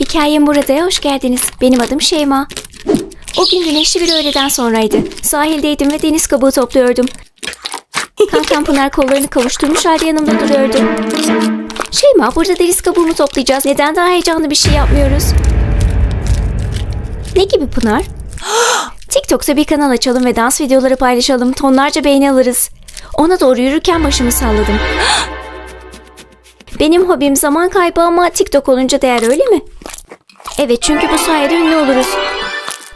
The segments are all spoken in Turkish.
Hikayem burada. Hoş geldiniz. Benim adım Şeyma. O gün güneşli bir öğleden sonraydı. Sahildeydim ve deniz kabuğu topluyordum. Kankam Pınar kollarını kavuşturmuş halde yanımda duruyordu. Şeyma burada deniz kabuğunu toplayacağız. Neden daha heyecanlı bir şey yapmıyoruz? Ne gibi Pınar? TikTok'ta bir kanal açalım ve dans videoları paylaşalım. Tonlarca beğeni alırız. Ona doğru yürürken başımı salladım. Benim hobim zaman kaybı ama TikTok olunca değer öyle mi? Evet çünkü bu sayede ünlü oluruz.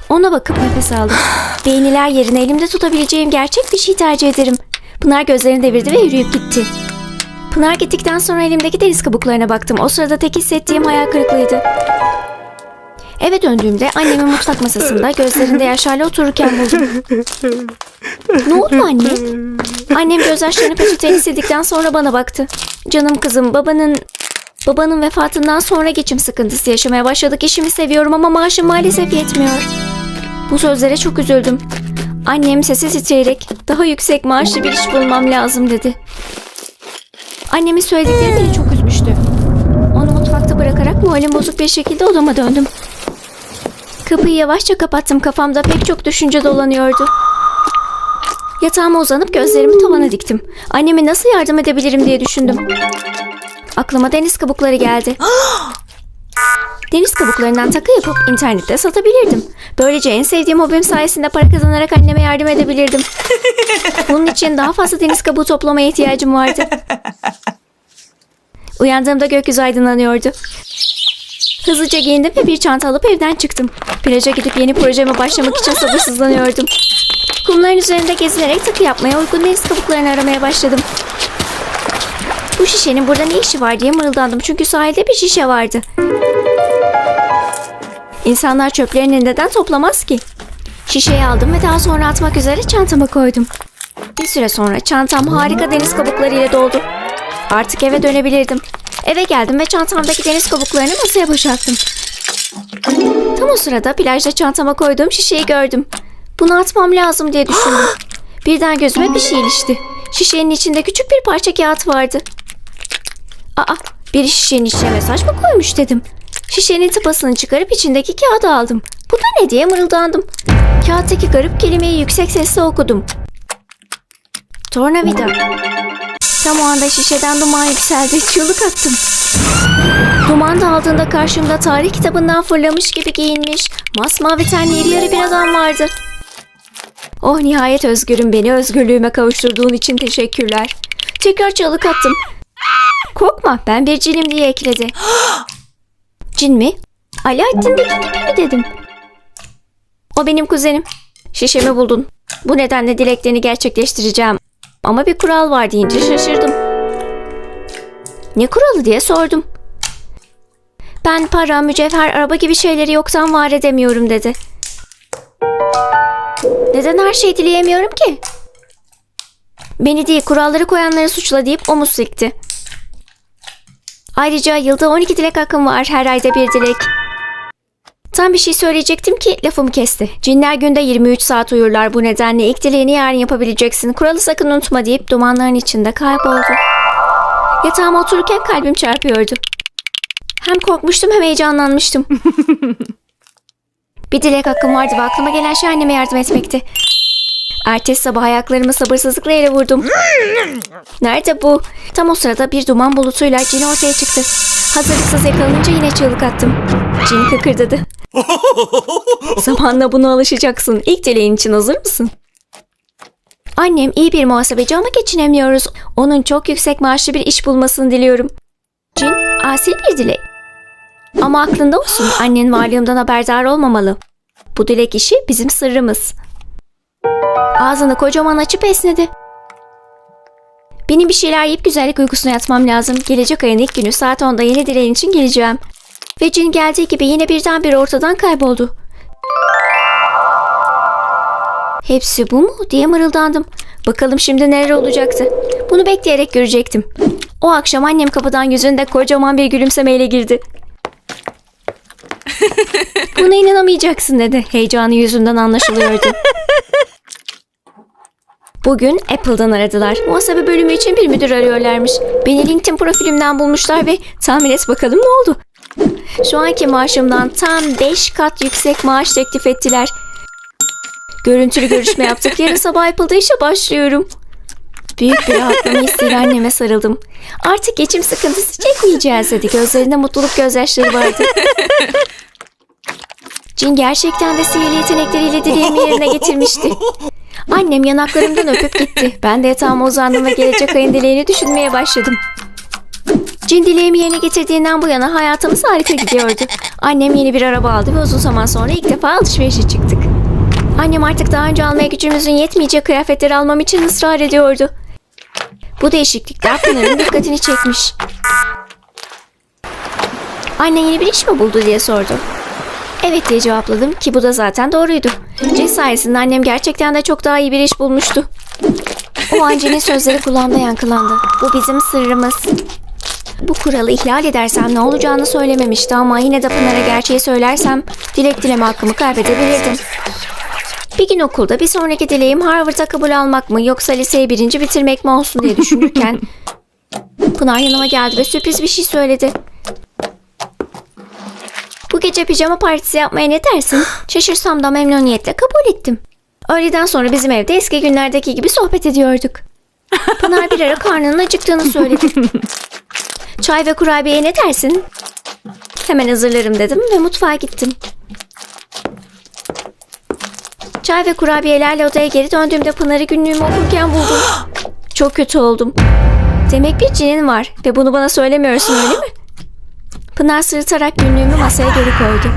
Ona bakıp nefes aldım. Beğeniler yerine elimde tutabileceğim gerçek bir şey tercih ederim. Pınar gözlerini devirdi ve yürüyüp gitti. Pınar gittikten sonra elimdeki deniz kabuklarına baktım. O sırada tek hissettiğim hayal kırıklığıydı. Eve döndüğümde annemi mutfak masasında gözlerinde yaşlarla otururken buldum. Ne oldu anne? Annem gözyaşlarını peçeteyle sildikten sonra bana baktı. Canım kızım babanın... Babanın vefatından sonra geçim sıkıntısı yaşamaya başladık. İşimi seviyorum ama maaşım maalesef yetmiyor. Bu sözlere çok üzüldüm. Annem sesi titreyerek daha yüksek maaşlı bir iş bulmam lazım dedi. Annemin söyledikleri beni çok üzmüştü. Onu mutfakta bırakarak moralim bozuk bir şekilde odama döndüm. Kapıyı yavaşça kapattım. Kafamda pek çok düşünce dolanıyordu. Yatağıma uzanıp gözlerimi tavana diktim. Anneme nasıl yardım edebilirim diye düşündüm. Aklıma deniz kabukları geldi. Deniz kabuklarından takı yapıp internette satabilirdim. Böylece en sevdiğim hobim sayesinde para kazanarak anneme yardım edebilirdim. Bunun için daha fazla deniz kabuğu toplamaya ihtiyacım vardı. Uyandığımda gökyüzü aydınlanıyordu. Hızlıca giyindim ve bir çanta alıp evden çıktım. Plaja gidip yeni projeme başlamak için sabırsızlanıyordum. Kumların üzerinde gezinerek takı yapmaya uygun deniz kabuklarını aramaya başladım. Bu şişenin burada ne işi var diye mırıldandım çünkü sahilde bir şişe vardı. İnsanlar çöplerini neden toplamaz ki? Şişeyi aldım ve daha sonra atmak üzere çantama koydum. Bir süre sonra çantam harika deniz kabuklarıyla doldu. Artık eve dönebilirdim. Eve geldim ve çantamdaki deniz kabuklarını masaya boşalttım. Tam o sırada plajda çantama koyduğum şişeyi gördüm. Bunu atmam lazım diye düşündüm. Birden gözüme bir şey ilişti. Şişenin içinde küçük bir parça kağıt vardı. Aa, biri şişenin içine mesaj mı koymuş dedim. Şişenin tıpasını çıkarıp içindeki kağıdı aldım. Bu da ne diye mırıldandım. Kağıttaki garip kelimeyi yüksek sesle okudum. Tornavida. Tam o anda şişeden duman yükseldi. Çığlık attım. Duman dağıldığında karşımda tarih kitabından fırlamış gibi giyinmiş, masmavi tenli yarı bir adam vardı. Oh nihayet özgürüm beni özgürlüğüme kavuşturduğun için teşekkürler. Tekrar çığlık attım. Korkma ben bir cinim diye ekledi. Cin mi? Alaaddin'deki gibi mi dedim. O benim kuzenim. Şişemi buldun. Bu nedenle dileklerini gerçekleştireceğim. Ama bir kural var deyince şaşırdım. Ne kuralı diye sordum. Ben para, mücevher, araba gibi şeyleri yoktan var edemiyorum dedi. Neden her şeyi dileyemiyorum ki? Beni değil kuralları koyanları suçla deyip omuz silkti. Ayrıca yılda 12 dilek hakkım var her ayda bir dilek. Tam bir şey söyleyecektim ki lafımı kesti. Cinler günde 23 saat uyurlar bu nedenle ilk dileğini yarın yapabileceksin. Kuralı sakın unutma deyip dumanların içinde kayboldu. Yatağıma otururken kalbim çarpıyordu. Hem korkmuştum hem heyecanlanmıştım. bir dilek hakkım vardı ve aklıma gelen şey anneme yardım etmekti. Ertesi sabah ayaklarımı sabırsızlıkla yere vurdum. Nerede bu? Tam o sırada bir duman bulutuyla cin ortaya çıktı. Hazırlıksız yakalanınca yine çığlık attım. Cin kıkırdadı. Zamanla buna alışacaksın. İlk dileğin için hazır mısın? Annem iyi bir muhasebeci ama geçinemiyoruz. Onun çok yüksek maaşlı bir iş bulmasını diliyorum. Cin, asil bir dilek. Ama aklında olsun annen varlığımdan haberdar olmamalı. Bu dilek işi bizim sırrımız. Ağzını kocaman açıp esnedi. Benim bir şeyler yiyip güzellik uykusuna yatmam lazım. Gelecek ayın ilk günü saat 10'da yeni dileğin için geleceğim. Ve cin geldiği gibi yine birdenbire ortadan kayboldu. Hepsi bu mu diye mırıldandım. Bakalım şimdi neler olacaktı. Bunu bekleyerek görecektim. O akşam annem kapıdan yüzünde kocaman bir gülümsemeyle girdi. Buna inanamayacaksın dedi. Heyecanı yüzünden anlaşılıyordu. Bugün Apple'dan aradılar. Muhasebe bölümü için bir müdür arıyorlarmış. Beni LinkedIn profilimden bulmuşlar ve tahmin et bakalım ne oldu? Şu anki maaşımdan tam 5 kat yüksek maaş teklif ettiler. Görüntülü görüşme yaptık. Yarın sabah Apple'da işe başlıyorum. Büyük bir rahatlama hissiyle anneme sarıldım. Artık geçim sıkıntısı çekmeyeceğiz dedi. Gözlerinde mutluluk gözyaşları vardı. Cin gerçekten de sihirli yetenekleriyle dileğimi yerine getirmişti. Annem yanaklarımdan öpüp gitti. Ben de yatağıma uzandım ve gelecek ayın dileğini düşünmeye başladım. Cin dileğimi yerine getirdiğinden bu yana hayatımız harika gidiyordu. Annem yeni bir araba aldı ve uzun zaman sonra ilk defa alışverişe çıktık. Annem artık daha önce almaya gücümüzün yetmeyeceği kıyafetleri almam için ısrar ediyordu. Bu değişiklikler Pınar'ın dikkatini çekmiş. Anne yeni bir iş mi buldu diye sordu. Evet diye cevapladım ki bu da zaten doğruydu. Cin sayesinde annem gerçekten de çok daha iyi bir iş bulmuştu. O an Cin'in sözleri kulağımda yankılandı. Bu bizim sırrımız. Bu kuralı ihlal edersem ne olacağını söylememişti ama yine de Pınar'a gerçeği söylersem dilek dileme hakkımı kaybedebilirdim. Bir gün okulda bir sonraki dileğim Harvard'a kabul almak mı yoksa liseyi birinci bitirmek mi olsun diye düşünürken Pınar yanıma geldi ve sürpriz bir şey söyledi. Bu gece pijama partisi yapmaya ne dersin? Şaşırsam da memnuniyetle kabul ettim. Öğleden sonra bizim evde eski günlerdeki gibi sohbet ediyorduk. Pınar bir ara karnının acıktığını söyledi. Çay ve kurabiyeye ne dersin? Hemen hazırlarım dedim ve mutfağa gittim. Çay ve kurabiyelerle odaya geri döndüğümde Pınar'ı günlüğümü okurken buldum. Çok kötü oldum. Demek bir cinin var ve bunu bana söylemiyorsun öyle mi? Pınar sırıtarak günlüğümü masaya geri koydu.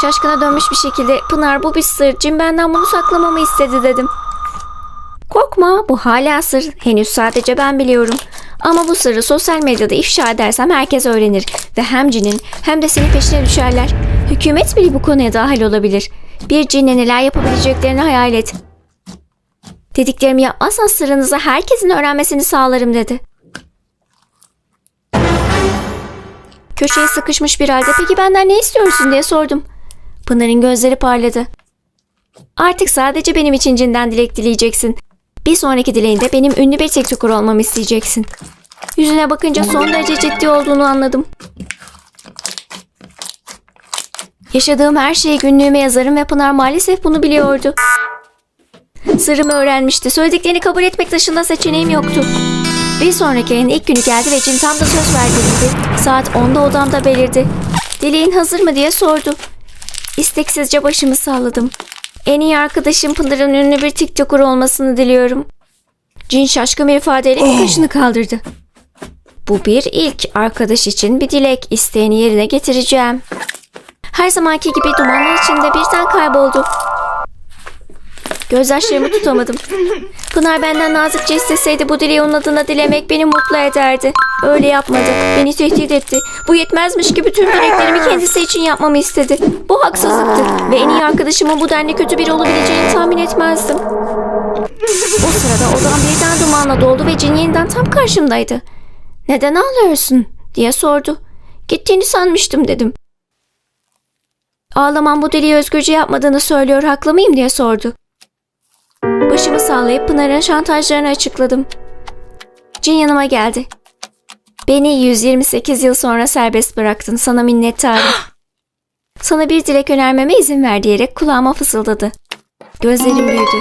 Şaşkına dönmüş bir şekilde Pınar bu bir sır. Cin benden bunu saklamamı istedi dedim. Korkma bu hala sır. Henüz sadece ben biliyorum. Ama bu sırrı sosyal medyada ifşa edersem herkes öğrenir. Ve hem cinin hem de senin peşine düşerler. Hükümet bile bu konuya dahil olabilir. Bir cinle neler yapabileceklerini hayal et. Dediklerimi yapmazsan sırrınızı herkesin öğrenmesini sağlarım dedi. Köşeye sıkışmış bir halde peki benden ne istiyorsun diye sordum. Pınar'ın gözleri parladı. Artık sadece benim için cinden dilek dileyeceksin. Bir sonraki dileğinde benim ünlü bir TikToker olmamı isteyeceksin. Yüzüne bakınca son derece ciddi olduğunu anladım. Yaşadığım her şeyi günlüğüme yazarım ve Pınar maalesef bunu biliyordu. Sırrımı öğrenmişti. Söylediklerini kabul etmek dışında seçeneğim yoktu. Bir sonraki ayın ilk günü geldi ve Cin tam da söz verdiğiydi. Saat 10'da odamda belirdi. Dileğin hazır mı diye sordu. İsteksizce başımı salladım. En iyi arkadaşım Pınar'ın ünlü bir TikToker olmasını diliyorum. Cin şaşkın bir ifadeyle bir kaşını kaldırdı. Bu bir ilk arkadaş için bir dilek isteğini yerine getireceğim. Her zamanki gibi dumanlar içinde birden kayboldu. Gözyaşlarımı tutamadım. Pınar benden nazikçe isteseydi bu dileği onun adına dilemek beni mutlu ederdi. Öyle yapmadı. Beni tehdit etti. Bu yetmezmiş gibi tüm dileklerimi kendisi için yapmamı istedi. Bu haksızlıktı. Ve en iyi arkadaşımın bu denli kötü biri olabileceğini tahmin etmezdim. O sırada odam birden dumanla doldu ve Cin yeniden tam karşımdaydı. Neden ağlıyorsun diye sordu. Gittiğini sanmıştım dedim. Ağlamam bu deliği özgürce yapmadığını söylüyor haklı mıyım diye sordu. Başımı sallayıp Pınar'ın şantajlarını açıkladım. Cin yanıma geldi. Beni 128 yıl sonra serbest bıraktın. Sana minnettarım. Sana bir dilek önermeme izin ver diyerek kulağıma fısıldadı. Gözlerim büyüdü.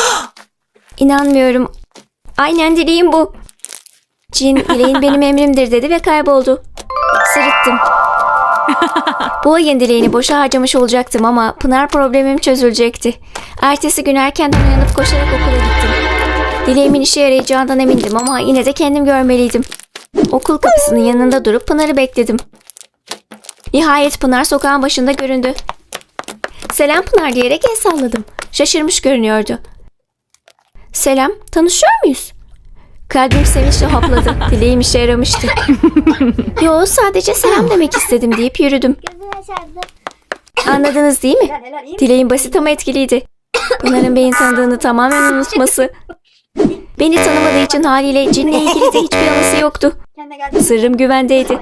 İnanmıyorum. Aynen dileğim bu. Cin dileğin benim emrimdir dedi ve kayboldu. Sırıttım. Bu ayın dileğini boşa harcamış olacaktım ama Pınar problemim çözülecekti. Ertesi gün erkenden uyanıp koşarak okula gittim. Dileğimin işe yarayacağından emindim ama yine de kendim görmeliydim. Okul kapısının yanında durup Pınar'ı bekledim. Nihayet Pınar sokağın başında göründü. Selam Pınar diyerek el salladım. Şaşırmış görünüyordu. Selam, tanışıyor muyuz? Kalbim sevinçle hopladı. Dileğim işe yaramıştı. Yo sadece selam demek istedim deyip yürüdüm. Anladınız değil mi? Dileğim basit ama etkiliydi. Pınar'ın beni tanıdığını tamamen unutması. Beni tanımadığı için haliyle cinle ilgili de hiçbir anısı yoktu. Sırrım güvendeydi.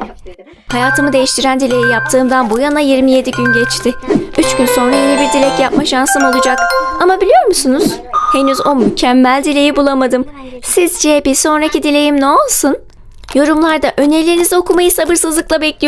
Hayatımı değiştiren dileği yaptığımdan bu yana 27 gün geçti. 3 gün sonra yeni bir dilek yapma şansım olacak. Ama biliyor musunuz? Henüz o mükemmel dileği bulamadım. Sizce bir sonraki dileğim ne olsun? Yorumlarda önerilerinizi okumayı sabırsızlıkla bekliyorum.